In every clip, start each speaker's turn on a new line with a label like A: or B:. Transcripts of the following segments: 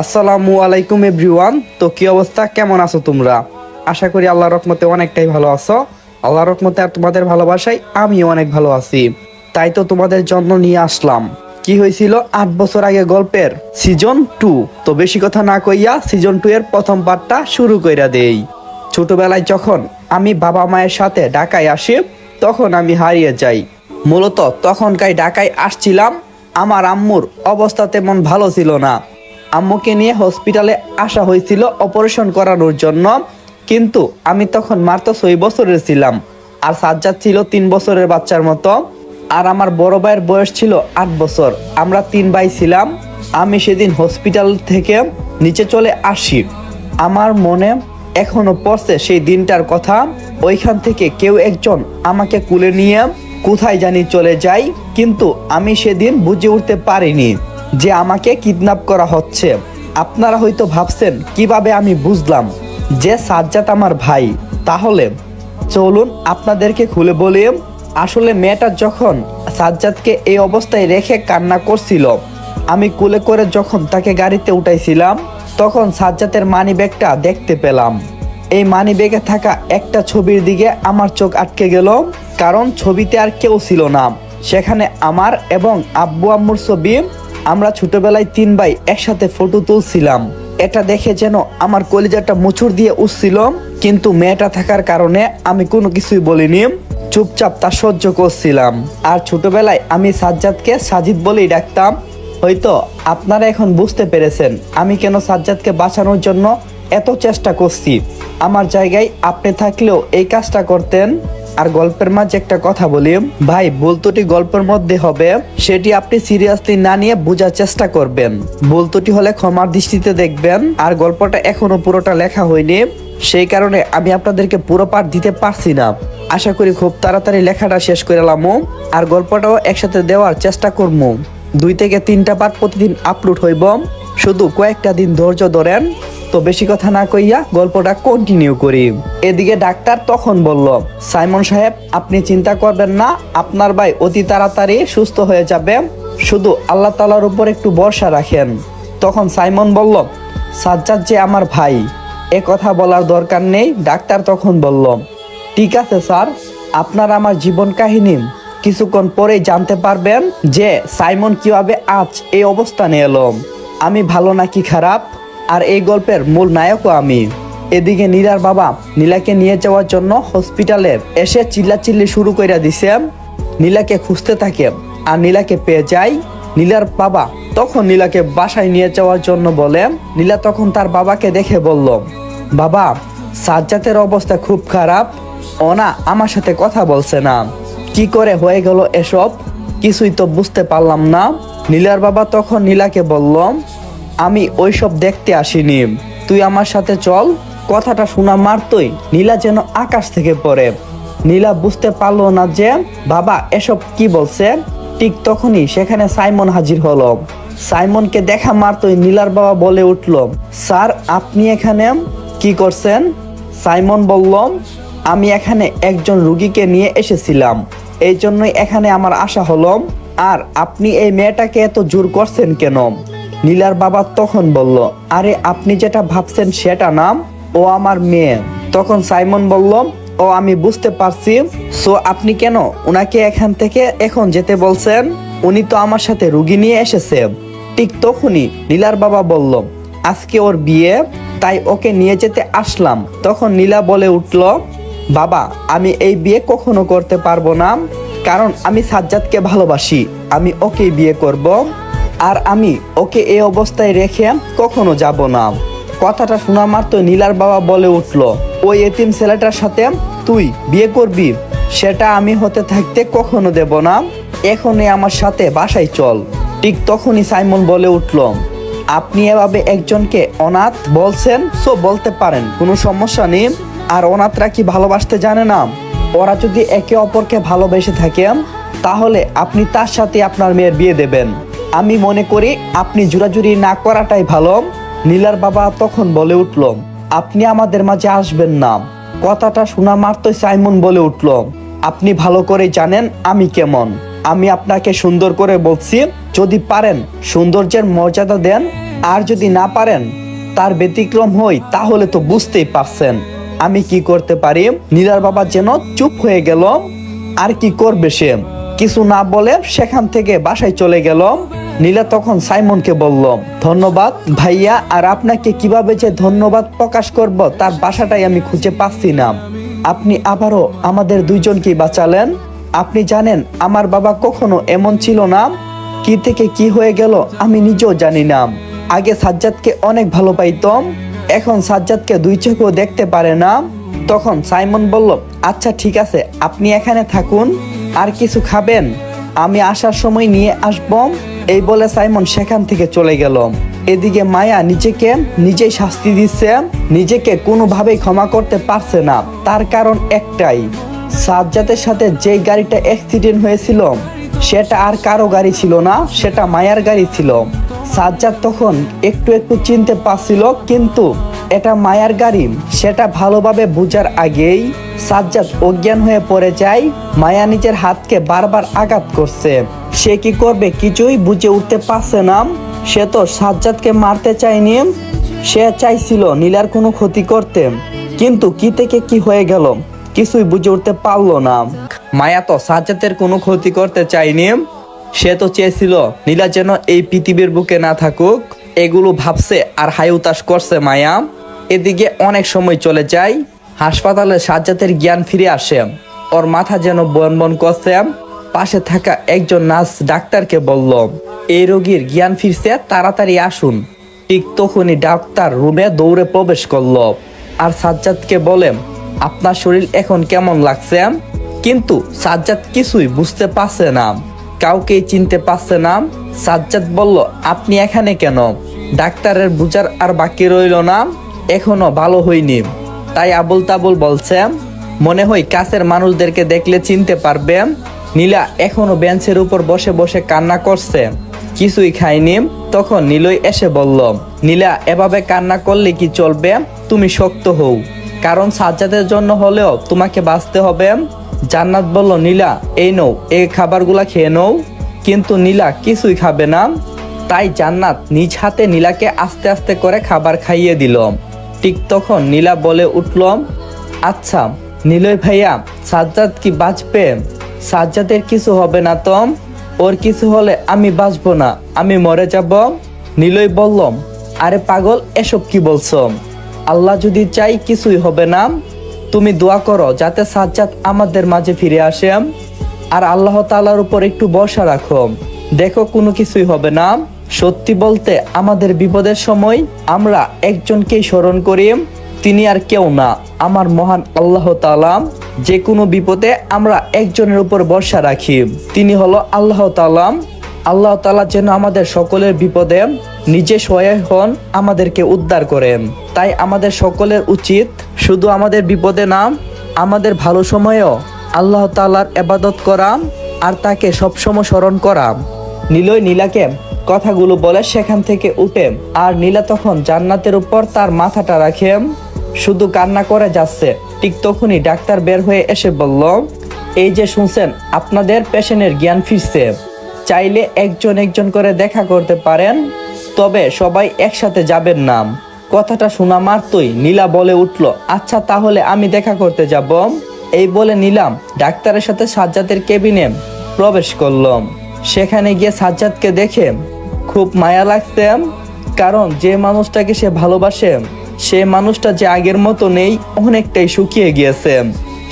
A: আসসালামু আলাইকুম এভরিওয়ান। তো কি অবস্থা? কেমন আছো তোমরা? আশা করি আল্লাহর রকমতে অনেকটাই ভালো আছো। আল্লাহর রহমতে আর তোমাদের ভালোবাসায় আমিও অনেক ভালো আছি। তাই তো তোমাদের জন্য নিয়ে আসলাম। কি হয়েছিল আট বছর আগে গল্পের? সিজন টু তো বেশি কথা না কইয়া সিজন টু এর প্রথম পার্টটা শুরু কইরা দেই। ছোটবেলায় যখন আমি বাবা মায়ের সাথে ঢাকায় আসি, তখন আমি হারিয়ে যাই। মূলত তখনকার ঢাকায় আসছিলাম, আমার আম্মুর অবস্থা তেমন ভালো ছিল না। আম্মুকে নিয়ে হসপিটালে আসা হয়েছিল অপারেশন করানোর জন্য। কিন্তু আমি তখন মাত্র ছয় বছরের ছিলাম। আর সাজ্জাদ ছিল তিন বছরের বাচ্চার মতো। আর আমার বড় ভাইয়ের বয়স ছিল আট বছর। আমরা তিন ভাই ছিলাম। আমি সেদিন হসপিটাল থেকে নিচে চলে আসি। আমার মনে এখনও পড়ছে সেই দিনটার কথা। ওইখান থেকে কেউ একজন আমাকে কুলে নিয়ে কোথায় জানি চলে যায়। কিন্তু আমি সেদিন বুঝে উঠতে পারিনি। যে আমাকে কিডন্যাপ করা হচ্ছে। আপনারা হয়তো ভাবছেন, কীভাবে আমি বুঝলাম? যে সাজ্জাদ আমার ভাই, তাহলে চলুন আপনাদেরকে খুলে বলি, আসলে মেয়েটা যখন সাজ্জাদকে এই অবস্থায় রেখে কান্না করছিল, আমি কুলে করে যখন তাকে গাড়িতে উঠাইছিলাম, তখন সাজ্জাদের মানি ব্যাগটা দেখতে পেলাম। এই মানি ব্যাগে থাকা একটা ছবির দিকে আমার চোখ আটকে গেল, কারণ ছবিতে আর কেউ ছিল না। সেখানে আমার এবং আব্বু আম্মুর ছবি আমরা ছোটবেলায় তিন ভাই একসাথে ফটো তুলছিলাম। এটা দেখে যেন আমার কলিজাটা মুচুর দিয়ে উঠছিল, কিন্তু মেয়েটা থাকার কারণে আমি কোনো কিছুই বলিনি। চুপচাপ তা সহ্য করছিলাম। আর ছোটবেলায় আমি সাজ্জাদকে সাজিদ বলেই ডাকতাম। হয়তো আপনারা এখন বুঝতে পেরেছেন আমি কেন সাজ্জাদকে বাঁচানোর জন্য এত চেষ্টা করছি। আমার জায়গায় আপনি থাকলেও এই কাজটা করতেন। আর গল্পের মাঝে একটা কথা বলি। ভাই বলতুটি গল্পের মধ্যে হবে, সেটি আপনি সিরিয়াসলি না নিয়ে বোঝার চেষ্টা করবেন। বলতুটি হলে ক্ষমার দৃষ্টিতে দেখবেন, আর গল্পটা এখনও পুরোটা লেখা হয়নি, সেই কারণে আমি আপনাদেরকে পুরো পাঠ দিতে পারছি না। আশা করি খুব তাড়াতাড়ি লেখাটা শেষ করে লামো আর গল্পটাও একসাথে দেওয়ার চেষ্টা করব। দুই থেকে তিনটা পার্ট প্রতিদিন আপলোড হইব, শুধু কয়েকটা দিন ধৈর্য ধরেন তো বেশি কথা না কইয়া গল্পটা কন্টিনিউ করি। এদিকে ডাক্তার তখন বলল, সাইমন সাহেব, আপনি চিন্তা করবেন না, আপনার ভাই অতি তাড়াতাড়ি সুস্থ হয়ে যাবে। শুধু আল্লাহ তালার উপর একটু ভরসা রাখেন। তখন সাইমন বলল, সাজ্জাদ যে আমার ভাই, এ কথা বলার দরকার নেই। ডাক্তার তখন বলল, ঠিক আছে স্যার, আপনার আমার জীবন কাহিনী কিছুক্ষণ পরেই জানতে পারবেন যে সাইমন কীভাবে আজ এই অবস্থানে এলো। আমি ভালো নাকি খারাপ? আর এই গল্পের মূল নায়কও আমি। এদিকে নীলার বাবা নীলাকে নিয়ে যাওয়ার জন্য হসপিটালে এসে চিল্লাচিল্লি শুরু করে দিছে, নীলাকে খুঁজতে থাকে আর নীলাকে পেয়ে যায় নীলার বাবা তখন নীলাকে বাসায় নিয়ে যাওয়ার জন্য বলে, নীলা তখন তার বাবাকে দেখে বলল, বাবা, সাজ্জাতের অবস্থা খুব খারাপ। ও না আমার সাথে কথা বলছে না। কি করে হয়ে গেল এসব? কিছুই তো বুঝতে পারলাম না নীলার বাবা তখন নীলাকে বলল আমি ওইসব দেখতে আসিনি। তুই আমার সাথে চল, কথাটা শোনা মারতই নীলা যেন আকাশ থেকে পড়ে। নীলা বুঝতে পারল না যে, বাবা, এসব কি বলছে? ঠিক তখনই সেখানে সাইমন হাজির হলো। সাইমনকে দেখা মারতই নীলার বাবা বলে উঠল, স্যার, আপনি এখানে? কি করছেন? সাইমন বলল, আমি এখানে একজন রুগীকে নিয়ে এসেছিলাম। এই জন্যই এখানে আমার আশা হলো। আর আপনি এই মেয়েটাকে এত জোর করছেন কেন? নীলার বাবা তখন বলল, আরে, আপনি যেটা ভাবছেন সেটা নাম, ও আমার মেয়ে। তখন সাইমন বলল, ও, আমি বুঝতে পারছি। সো আপনি কেন? ওনাকে এখান থেকে এখন যেতে বলছেন? উনি তো আমার সাথে রুগী নিয়ে এসেছে। ঠিক তখনই নীলার বাবা বলল, আজকে ওর বিয়ে, তাই ওকে নিয়ে যেতে আসলাম। তখন নীলা বলে উঠল, বাবা, আমি এই বিয়ে কখনো করতে পারব না। কারণ আমি সাজ্জাদকে ভালোবাসি। আমি ওকে বিয়ে করব। আর আমি ওকে এ অবস্থায় রেখে কখনো যাব না। কথাটা শোনা মাত্র নীলার বাবা বলে উঠল, ওই এতিম ছেলেটার সাথে তুই বিয়ে করবি? সেটা আমি হতে থাকতে কখনো দেব না। এখনই আমার সাথে বাসায় চল। ঠিক তখনই সাইমন বলে উঠল, আপনি এভাবে একজনকে অনাথ বলছেন? সো বলতে পারেন, কোনো সমস্যা নেই। আর অনাথরা কি ভালোবাসতে জানে না? ওরা যদি একে অপরকে ভালোবেসে থাকে, তাহলে আপনি তার সাথে আপনার মেয়ের বিয়ে দেবেন। আমি মনে করি আপনি জুরাজুরি না করাটাই ভালো। নীলার বাবা তখন বলে উঠল, আপনি আমাদের মাঝে আসবেন না। কথাটা শোনা মাত্রই সাইমন বলে উঠল, আপনি ভালো করে জানেন আমি কেমন। আমি আপনাকে সুন্দর করে বলছি, যদি পারেন সৌন্দর্যের মর্যাদা দেন, আর যদি না পারেন তার ব্যতিক্রম হই তাহলে তো বুঝতেই পারছেন। আমি কি করতে পারি? নীলার বাবা যেন চুপ হয়ে গেল, আর কি করবে সে? কিছু না বলে সেখান থেকে বাসায় চলে গেল। নীলা তখন সাইমনকে বলল, ধন্যবাদ ভাইয়া, আর আপনাকে কীভাবে যে ধন্যবাদ প্রকাশ করব তার বাসাটাই আমি খুঁজে পাচ্ছি না। আপনি আবারও আমাদের দুইজনকেই বাঁচালেন। আপনি জানেন আমার বাবা কখনো এমন ছিল না। কি থেকে কি হয়ে গেল আমি নিজেও জানি না। আগে সাজ্জাদকে অনেক ভালো পাইতাম, এখন সাজ্জাদকে দুই চোখেও দেখতে পারে না। তখন সাইমন বলল আচ্ছা ঠিক আছে, আপনি এখানে থাকুন, আর কিছু খাবেন। আমি আসার সময় নিয়ে আসব। এই বলে সাইমন সেখান থেকে চলে গেল। এদিকে মায়া নিজেকে নিজেই শাস্তি দিচ্ছে, নিজেকে কোনোভাবেই ক্ষমা করতে পারছে না। তার কারণ একটাই, সাজ্জাদের সাথে যেই গাড়িটা অ্যাক্সিডেন্ট হয়েছিল, সেটা আর কারও গাড়ি ছিল না, সেটা মায়ার গাড়ি ছিল। সাজ্জাদ তখন একটু একটু চিনতে পারছিল, কিন্তু এটা মায়ার গাড়ি। সেটা ভালোভাবে বুঝার আগেই সাজ্জাদ অজ্ঞান হয়ে পড়ে যায়। মায়া নিজের হাতকে বারবার আঘাত করছে। সে কি করবে কিছুই বুঝে উঠতে পারছে না। সে তো সাজ্জাদকে মারতে চায়নি। সে চাইছিল নীলার কোনো ক্ষতি করতে। কিন্তু কি থেকে কি হয়ে গেল কিছুই বুঝে উঠতে পারল না। মায়া তো সাজ্জাদের কোনো ক্ষতি করতে চায়নি। সে তো চেয়েছিল নীলা যেন এই পৃথিবীর বুকে না থাকুক। এগুলো ভাবছে আর হাই উতাস করছে মায়া। এদিকে অনেক সময় চলে যায় হাসপাতালে সাজ্জাদের জ্ঞান ফিরে আসে। ওর মাথা যেন বন বন করছে। পাশে থাকা একজন নার্স ডাক্তারকে বলল, এই রোগীর জ্ঞান ফিরছে, তাড়াতাড়ি আসুন। ঠিক তখনই ডাক্তার রুমে দৌড়ে প্রবেশ করল। আর সাজ্জাদকে বলেন আপনার শরীর এখন কেমন লাগছে? কিন্তু সাজ্জাদ কিছুই বুঝতে পারছে না। কাউকেই চিনতে পারছে না। সাজ্জাদ বলল, আপনি এখানে কেন? ডাক্তারের বুঝার আর বাকি রইল না। এখনও ভালো হয়নি। তাই আবুল তাবুল বলছে, মনে হয় কাছের মানুষদেরকে দেখলে চিনতে পারবে। নীলা এখনও বেঞ্চের উপর বসে বসে কান্না করছে। কিছুই খায়নি। তখন নীলই এসে বলল, নীলা, এভাবে কান্না করলে কি চলবে? তুমি শক্ত হও। কারণ সাজ্জাদের জন্য হলেও তোমাকে বাঁচতে হবে। জান্নাত বলল, নীলা, এই নৌ এই খাবারগুলা খেয়ে নও। কিন্তু নীলা কিছুই খাবে না। তাই জান্নাত নিজ হাতে নীলাকে আস্তে আস্তে করে খাবার খাইয়ে দিল। ঠিক তখন নীলা বলে উঠল আচ্ছা নীলয় ভাইয়া, সাজ্জাদ কি বাঁচবে? সাজ্জাদের কিছু হবে না তো ওর কিছু হলে আমি বাঁচবো না, আমি মরে যাব? নীলয় বললাম, আরে পাগল, এসব কি বলছো? আল্লাহ যদি চাই কিছুই হবে না, তুমি দোয়া করো যাতে সাজ্জাদ আমাদের মাঝে ফিরে আসে। আর আল্লাহ তালার উপর একটু বর্ষা রাখো। দেখো কোনো কিছুই হবে না। সত্যি বলতে আমাদের বিপদের সময় আমরা একজনকেই স্মরণ করি, তিনি আর কেউ না। আমার মহান আল্লাহ তালাম যে কোনো বিপদে আমরা একজনের উপর ভরসা রাখি। তিনি হলো আল্লাহ তালাম আল্লাহ তালা যেন আমাদের সকলের বিপদে নিজে সহায় হন, আমাদেরকে উদ্ধার করেন। তাই আমাদের সকলের উচিত শুধু আমাদের বিপদে না, আমাদের ভালো সময়েও আল্লাহ তালার এবাদত করা আর তাকে সবসময় স্মরণ করা। নীলয় নীলাকে কথাগুলো বলে সেখান থেকে উঠে, আর নীলা তখন জান্নাতের উপর তার মাথাটা রাখে, শুধু কান্না করে যাচ্ছে। ঠিক তখনই ডাক্তার বের হয়ে এসে বলল, এই যে শুনছেন, আপনাদের পেশেন্টের জ্ঞান ফিরছে। চাইলে একজন একজন করে দেখা করতে পারেন, তবে সবাই একসাথে যাবেন নাম কথাটা শোনা মাত্রই নীলা বলে উঠল আচ্ছা তাহলে আমি দেখা করতে যাব। এই বলে নিলাম ডাক্তারের সাথে সাজ্জাদের কেবিনে প্রবেশ করলাম সেখানে গিয়ে সাজ্জাদকে দেখে খুব মায়া লাগছে, কারণ যে মানুষটাকে সে ভালোবাসে, সে মানুষটা যে আগের মতো নেই, অনেকটাই শুকিয়ে গিয়েছে।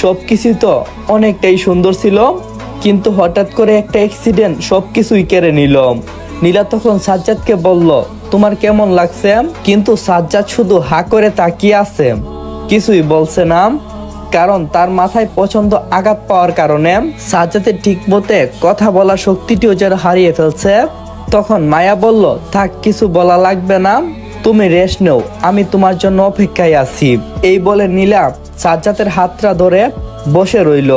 A: সব কিছু তো অনেকটাই সুন্দর ছিল, কিন্তু হঠাৎ করে একটা অ্যাক্সিডেন্ট সব কিছুই কেড়ে নিল। নীলা তখন সাজ্জাদকে বলল, তোমার কেমন লাগছে? কিন্তু সাজ্জাদ শুধু হা করে তাকিয়ে আছে। কিছুই বলছে না, কারণ তার মাথায় পছন্দ আঘাত পাওয়ার কারণে সাজ্জাদের ঠিক মতে কথা বলার শক্তিটিও যেন হারিয়ে ফেলছে। তখন মায়া বলল, থাক, কিছু বলা লাগবে না। তুমি রেস্ট নেও। আমি তোমার জন্য অপেক্ষায় আছি। এই বলে নীলা সাজ্জাদের হাতটা ধরে বসে রইল।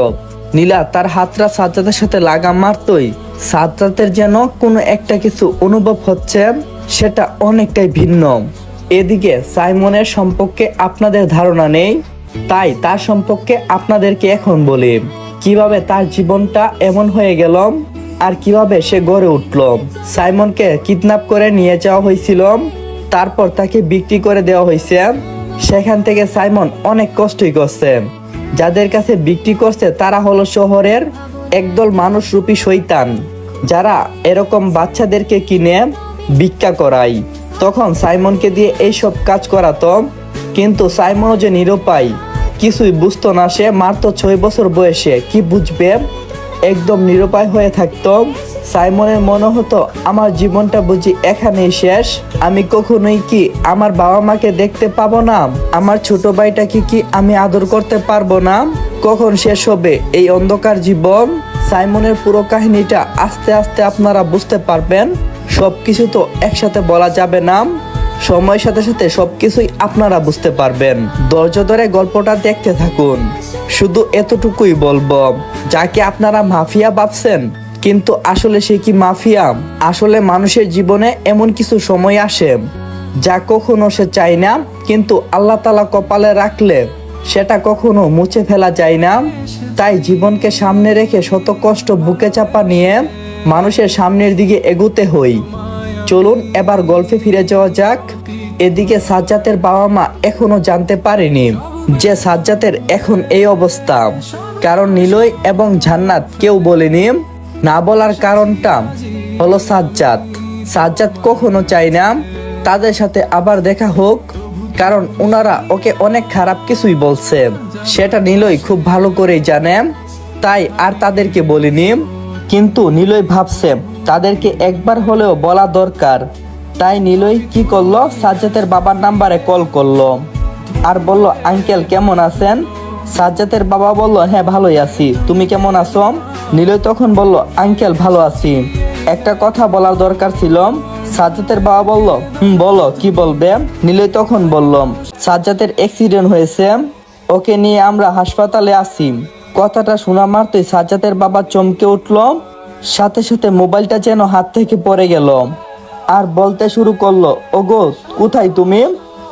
A: নীলা তার হাতটা সাজ্জাদের সাথে লাগা মারতই। সাজ্জাদের যেন কোনো একটা কিছু অনুভব হচ্ছে, সেটা অনেকটাই ভিন্ন। এদিকে সাইমনের সম্পর্কে আপনাদের ধারণা নেই, তাই তার সম্পর্কে আপনাদেরকে এখন বলি। কীভাবে তার জীবনটা এমন হয়ে গেল? আর কীভাবে সে গড়ে উঠল? সাইমনকে কিডন্যাপ করে নিয়ে যাওয়া হয়েছিল। তারপর তাকে বিক্রি করে দেওয়া হয়েছে। সেখান থেকে সাইমন অনেক কষ্টই করছে। যাদের কাছে বিক্রি করছে, তারা হলো শহরের একদল মানুষ রূপী শৈতান যারা এরকম বাচ্চাদেরকে কিনে ভিক্ষা করায়। তখন সাইমনকে দিয়ে এইসব কাজ করাতো। কিন্তু সাইমনও যে নিরুপায়, কিছুই বুঝতো না সে। মাত্র ছয় বছর বয়সে কি বুঝবে? একদম নিরুপায় হয়ে থাকতো। সাইমনের মনে হতো, আমার জীবনটা বুঝি এখানেই শেষ। আমি কখনোই কি আমার বাবা মাকে দেখতে পাবো না? আমার ছোট ভাইটাকে কি আমি আদর করতে পারব না? কখন শেষ হবে এই অন্ধকার জীবন? সাইমনের পুরো কাহিনীটা আস্তে আস্তে আপনারা বুঝতে পারবেন। সবকিছু তো একসাথে বলা যাবে না। সময়ের সাথে সাথে সবকিছুই আপনারা বুঝতে পারবেন। ধৈর্য ধরে গল্পটা দেখতে থাকুন। শুধু এতটুকুই বলব, যাকে আপনারা মাফিয়া ভাবছেন, কিন্তু আসলে সে কি মাফিয়া? আসলে মানুষের জীবনে এমন কিছু সময় আসে, যা কখনো সে চায় না, কিন্তু আল্লাহ তালা কপালে রাখলে সেটা কখনো মুছে ফেলা যায় না। তাই জীবনকে সামনে রেখে শত কষ্ট বুকে চাপা নিয়ে মানুষের সামনের দিকে এগুতে হই। চলুন এবার গল্পে ফিরে যাওয়া যাক। এদিকে সাজ্জাতের বাবা মা এখনও জানতে পারেনি। যে সাজ্জাতের এখন এই অবস্থা। কারণ নিলয় এবং জান্নাত কেউ বলেনি না বলার কারণটা হলো সাজ্জাদ। সাজ্জাদ কখনো চায় না তাদের সাথে আবার দেখা হোক, কারণ ওনারা ওকে অনেক খারাপ কিছুই বলছে। সেটা নিলয় খুব ভালো করেই জানে, তাই আর তাদেরকে বলিনি। কিন্তু নিলয় ভাবছে তাদেরকে একবার হলেও বলা দরকার। তাই নিলয় কি করল? সাজ্জাতের বাবার নাম্বারে কল করল। আর বলল, আঙ্কেল, কেমন আছেন? সাজ্জাতের বাবা বলল হ্যাঁ ভালোই আছি। তুমি কেমন আছো? নিলয় তখন বলল, আঙ্কেল, ভালো আছি। একটা কথা বলার দরকার ছিল। সাজ্জাতের বাবা বলল, হুম, বলো, কি বলবে? নিলয় তখন বলল সাজ্জাতের অ্যাক্সিডেন্ট হয়েছে। ওকে নিয়ে আমরা হাসপাতালে আছি। কথাটা শোনা মাত্রই সাজ্জাতের বাবা চমকে উঠল। সাথে সাথে মোবাইলটা যেন হাত থেকে পড়ে গেল। আর বলতে শুরু করল, ওগো, কোথায় তুমি?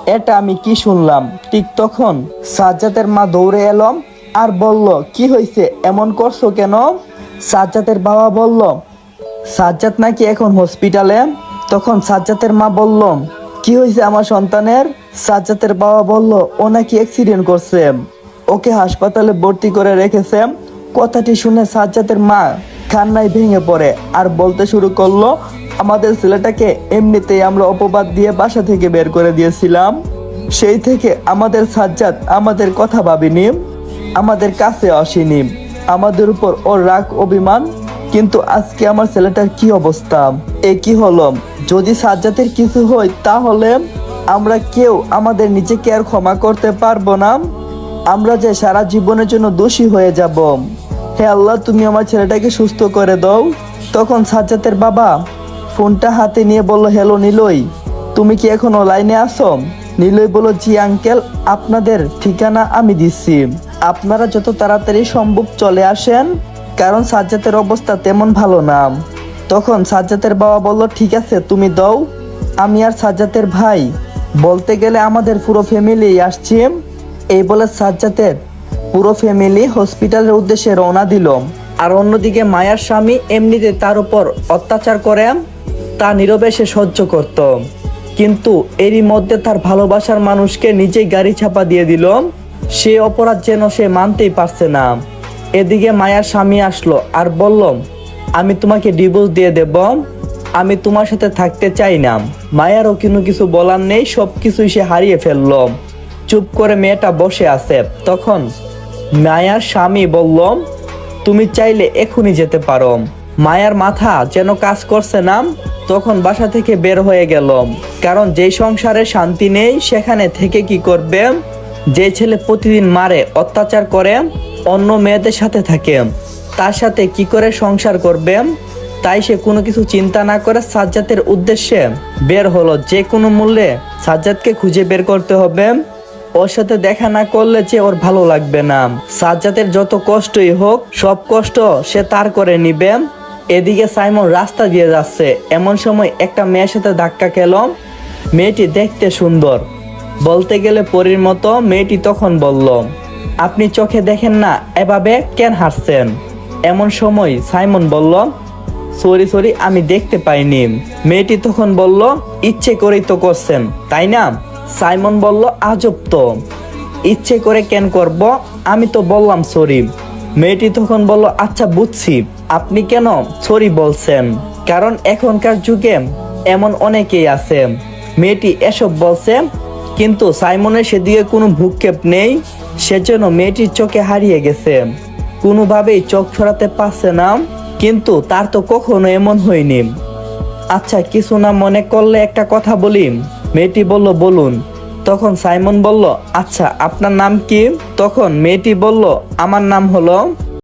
A: এটা আমি কি শুনলাম? ঠিক তখন সাজ্জাতের মা দৌড়ে এলাম আর বলল, কি হয়েছে এমন করছ কেন? সাজ্জাতের বাবা বলল, সাজ্জাদ নাকি এখন হসপিটালে? তখন সাজ্জাতের মা বলল, কি হয়েছে আমার সন্তানের? সাজ্জাতের বাবা বলল, ও নাকি অ্যাক্সিডেন্ট করছে। ওকে হাসপাতালে ভর্তি করে রেখেছে। কথাটি শুনে সাজ্জাদের মা কান্নায় ভেঙে পড়ে আর বলতে শুরু করল আমাদের ছেলেটাকে এমনিতেই আমরা অপবাদ দিয়ে বাসা থেকে বের করে দিয়েছিলাম। সেই থেকে আমাদের সাজ্জাদ আমাদের কথা ভাবিনি, আমাদের কাছে আসেনি। আমাদের উপর ওর রাগ, অভিমান, কিন্তু আজকে আমার ছেলেটার কি অবস্থা? এ কি হলো? যদি সাজ্জাতের কিছু হয়, তাহলে আমরা কেউ আমাদের নিজেকে আর ক্ষমা করতে পারব না। আমরা যে সারা জীবনের জন্য দোষী হয়ে যাব। হে আল্লাহ, তুমি আমার ছেলেটাকে সুস্থ করে দাও। তখন সাজ্জাতের বাবা ফোনটা হাতে নিয়ে বলল, হ্যালো নিলই তুমি কি এখনও লাইনে আসো নিলই বলল, জি আঙ্কেল, আপনাদের ঠিকানা আমি দিচ্ছি। আপনারা যত তাড়াতাড়ি সম্ভব চলে আসেন, কারণ সাজ্জাতের অবস্থা তেমন ভালো না। তখন সাজ্জাতের বাবা বলল, ঠিক আছে, তুমি দাও। আমি আর সাজ্জাতের ভাই, বলতে গেলে আমাদের পুরো ফ্যামিলি আসছি। এই বলে সাজ্জাতের পুরো ফ্যামিলি হসপিটালের উদ্দেশ্যে রওনা দিল। আর অন্যদিকে মায়ার স্বামী এমনিতে তার উপর অত্যাচার করে। তা নীরবে সে সহ্য করত। কিন্তু এরই মধ্যে তার ভালোবাসার মানুষকে নিজেই গাড়ি চাপা দিয়ে দিল। সে অপরাধ যেন সে মানতেই পারছে না। এদিকে মায়ার স্বামী আসলো আর বলল, আমি তোমাকে ডিভোর্স দিয়ে দেব। আমি তোমার সাথে থাকতে চাই না। মায়ারও কোনো কিছু বলার নেই সব কিছুই সে হারিয়ে ফেলল। চুপ করে মেয়েটা বসে আছে। তখন মায়ার স্বামী বলল, তুমি চাইলে এখনই যেতে পারো। মায়ার মাথা যেন কাজ করছে না তখন বাসা থেকে বের হয়ে গেল কারণ যেই সংসারে শান্তি নেই, সেখানে থেকে কি করবে? যে ছেলে প্রতিদিন মারে, অত্যাচার করে, অন্য মেয়েদের সাথে থাকে। তার সাথে কি করে সংসার করবে? তাই সে কোনো কিছু চিন্তা না করে সাজ্জাতের উদ্দেশ্যে বের হলো। যে কোনো মূল্যে সাজ্জাদকে খুঁজে বের করতে হবে। ওর সাথে দেখা না করলে যে ওর ভালো লাগবে না। সাজ্জাদের যত কষ্টই হোক, সব কষ্ট সে তার করে নিবে। এদিকে সাইমন রাস্তা দিয়ে যাচ্ছে। এমন সময় একটা মেয়ের সাথে ধাক্কা খেল। মেয়েটি দেখতে সুন্দর। বলতে গেলে পরীর মতো মেয়েটি তখন বলল, আপনি চোখে দেখেন না, এভাবে কেন হাসছেন এমন সময় সাইমন বলল, সরি সরি, আমি দেখতে পাইনি। মেয়েটি তখন বলল, ইচ্ছে করেই তো করছেন, তাই না? সাইমন বলল, আজব তো। ইচ্ছে করে কেন করব? আমি তো বললাম সরি। মেয়েটি তখন বলল আচ্ছা বুঝছি। আপনি কেন সরি বলছেন? কারণ এখনকার যুগে এমন অনেকেই আছে। মেয়েটি এসব বলছে, কিন্তু সাইমনের সেদিকে কোনো ভূক্ষেপ নেই। সেজন্য মেয়েটির চোখে হারিয়ে গেছে। কোনোভাবেই চোখ ছড়াতে পারছে না, কিন্তু তার তো কখনো এমন হয়নি। আচ্ছা কিছু না মনে করলে একটা কথা বলি? মেয়েটি বলল, বলুন। তখন সাইমন বলল আচ্ছা আপনার নাম কি? তখন মেয়েটি বলল আমার নাম হলো